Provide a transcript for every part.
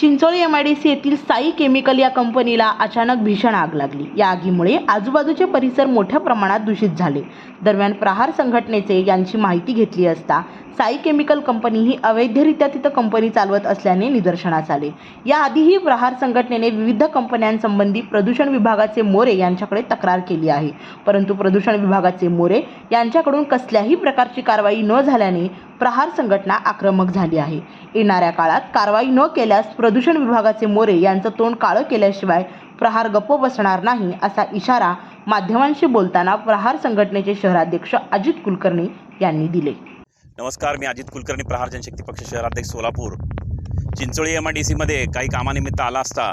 Chincholi M I D C येथील Sai chemical या कंपनीला अचानक भीषण आग लागली. या आगीमुळे आजूबाजूचे परिसर मोठ्या प्रमाणात दूषित झाले. दरम्यान प्रहार संघटनेचे यांची माहिती घेतली असता साई केमिकल कंपनी ही अवैधरित्या तिथं कंपनी चालवत असल्याने निदर्शनास आले. याआधीही प्रहार संघटनेने विविध कंपन्यांसंबंधी प्रदूषण विभागाचे मोरे यांच्याकडे तक्रार केली आहे. परंतु प्रदूषण विभागाचे मोरे यांच्याकडून कसल्याही प्रकारची कारवाई न झाल्याने प्रहार संघटना आक्रमक झाली आहे. येणाऱ्या काळात कारवाई न केल्यास प्रदूषण विभागाचे मोरे यांचं तोंड काळं केल्याशिवाय प्रहार गप्प बसणार नाही असा इशारा माध्यमांशी बोलताना प्रहार संघटनेचे शहराध्यक्ष अजित कुलकर्णी यांनी दिले. नमस्कार मी अजित कुलकर्णी प्रहार जनशक्ती पक्ष शहराध्यक्ष Solapur. Chincholi M I D सीमध्ये काही कामानिमित्त आला असता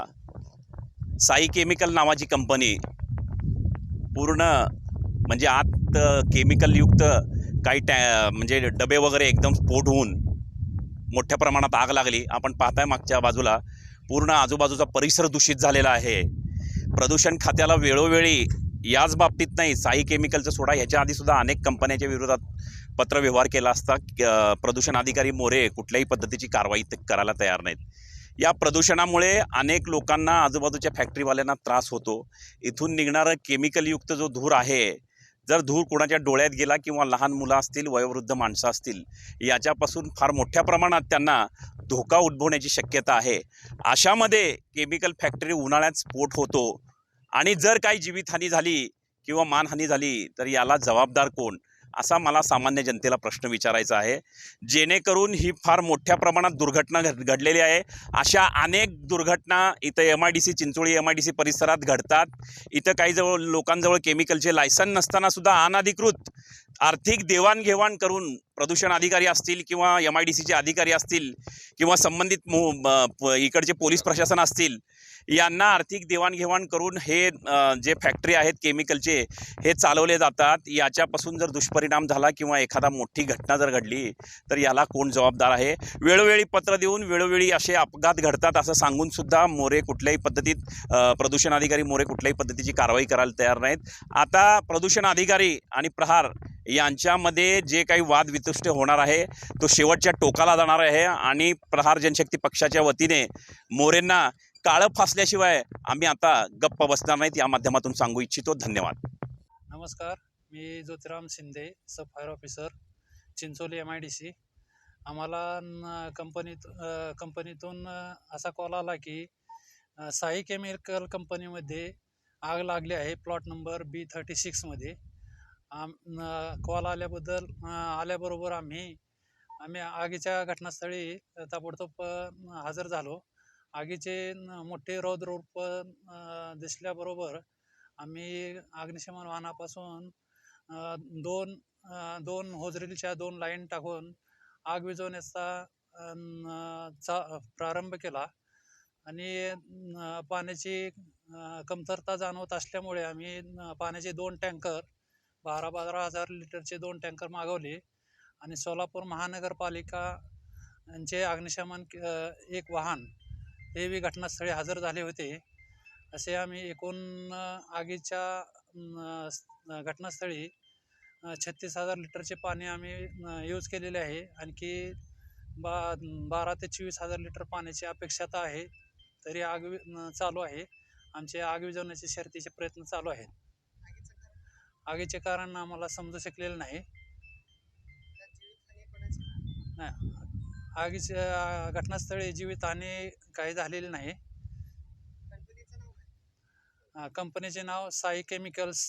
साई केमिकल नावाची कंपनी पूर्ण म्हणजे आत केमिकलयुक्त काही टॅ म्हणजे डबे वगैरे एकदम स्फोट होऊन मोठ्या प्रमाणात आग लागली. आपण पाहताय मागच्या बाजूला पूर्ण आजूबाजूचा परिसर दूषित झालेला आहे. प्रदूषण खात्याला वेळोवेळी याच बाबतीत नाही साई केमिकलचं सोडा ह्याच्या आधीसुद्धा अनेक कंपन्याच्या विरोधात पत्रव्यवहार केला असता प्रदूषण अधिकारी मोरे कुठल्याही पद्धतीची कारवाई ते करायला तयार नाहीत. या प्रदूषणामुळे अनेक लोकांना आजूबाजूच्या फॅक्टरीवाल्यांना त्रास होतो. इथून निघणारं केमिकलयुक्त जो धूर आहे जर धूर कोणाच्या डोळ्यात गेला किंवा लहान मुलं असतील वयोवृद्ध माणसं असतील याच्यापासून फार मोठ्या प्रमाणात त्यांना धोका उद्भवण्याची शक्यता आहे. अशामध्ये केमिकल फॅक्टरी उन्हाळ्यात स्फोट होतो आणि जर काही जीवितहानी झाली किंवा मानहानी झाली तर याला जबाबदार कोण? असा मला सामान्य जनतेला प्रश्न विचारायचा आहे. जेणेकरून ही फार मोठ्या प्रमाणात दुर्घटना घड घडलेली आहे. अशा अनेक दुर्घटना इथं M I D C Chincholi M I D C परिसरात घडतात. इथं काही जवळ लोकांजवळ केमिकलचे लायसन नसतानासुद्धा अनाधिकृत आर्थिक देवाणघेवाण करून प्रदूषण अधिकारी असतील किंवा एम आय डी सीचे अधिकारी असतील किंवा संबंधित मो प- इकडचे पोलीस प्रशासन असतील यांना आर्थिक देवाणघेवाण करून हे जे फॅक्टरी आहेत केमिकलचे हे चालवले जातात. याच्यापासून जर दुष्परिणाम झाला किंवा एखादा मोठी घटना जर घडली तर याला कोण जबाबदार आहे? वेळोवेळी पत्र देऊन वेळोवेळी असे अपघात घडतात असं सांगून सुद्धा मोरे कुठल्याही पद्धतीत प्रदूषण अधिकारी मोरे कुठल्याही पद्धतीची कारवाई करायला तयार नाहीत. आता प्रदूषण अधिकारी आणि प्रहार यांच्यामध्ये जे काही वादवितुष्ट होणार आहे तो शेवटच्या टोकाला जाणार आहे आणि प्रहार जनशक्ती पक्षाच्या वतीने मोरेंना काळं फासल्याशिवाय आम्ही आता गप्प बसणार नाहीत. या माध्यमातून सांगू इच्छितो. धन्यवाद. नमस्कार. मी Jyotiram Shinde sub fire officer Chincholi M I D C आम्हाला कंपनीत कंपनीतून असा कॉल आला की साई केमिकल कंपनीमध्ये आग लागली आहे प्लॉट नंबर बी थर्टी सिक्समध्ये आम कॉल आल्याबद्दल आल्याबरोबर आम्ही आम्ही आगीच्या घटनास्थळी ताबडतोब हजर झालो. आगीचे मोठे रौद्ररूप दिसल्याबरोबर आम्ही अग्निशमन वाहनापासून दोन दोन होजरीलच्या दोन लाईन टाकून आग विझवण्याचा चा प्रारंभ केला. आणि पाण्याची कमतरता जाणवत असल्यामुळे आम्ही पाण्याचे दोन टँकर बारा बारा हजार लिटरचे दोन टँकर मागवले आणि सोलापूर महानगरपालिका यांचे अग्निशमन एक वाहन हेवी घटनास्थळी हजर झाले होते. असे आम्ही एकूण आगीच्या घटनास्थळी छत्तीस हजार लिटरचे पाणी आम्ही यूज केलेले आहे. आणखी बा बारा ते चोवीस हजार लिटर पाण्याची अपेक्षता आहे. तरी आग चालू आहे. आमचे आग विजवण्याचे शर्तीचे प्रयत्न चालू आहेत. आगीचे कारण आम्हाला समजू शकलेलं नाही. नाही आगीच्या घटनास्थळी आणि काही झालेली नाही. कंपनीचे नाव साई केमिकल्स.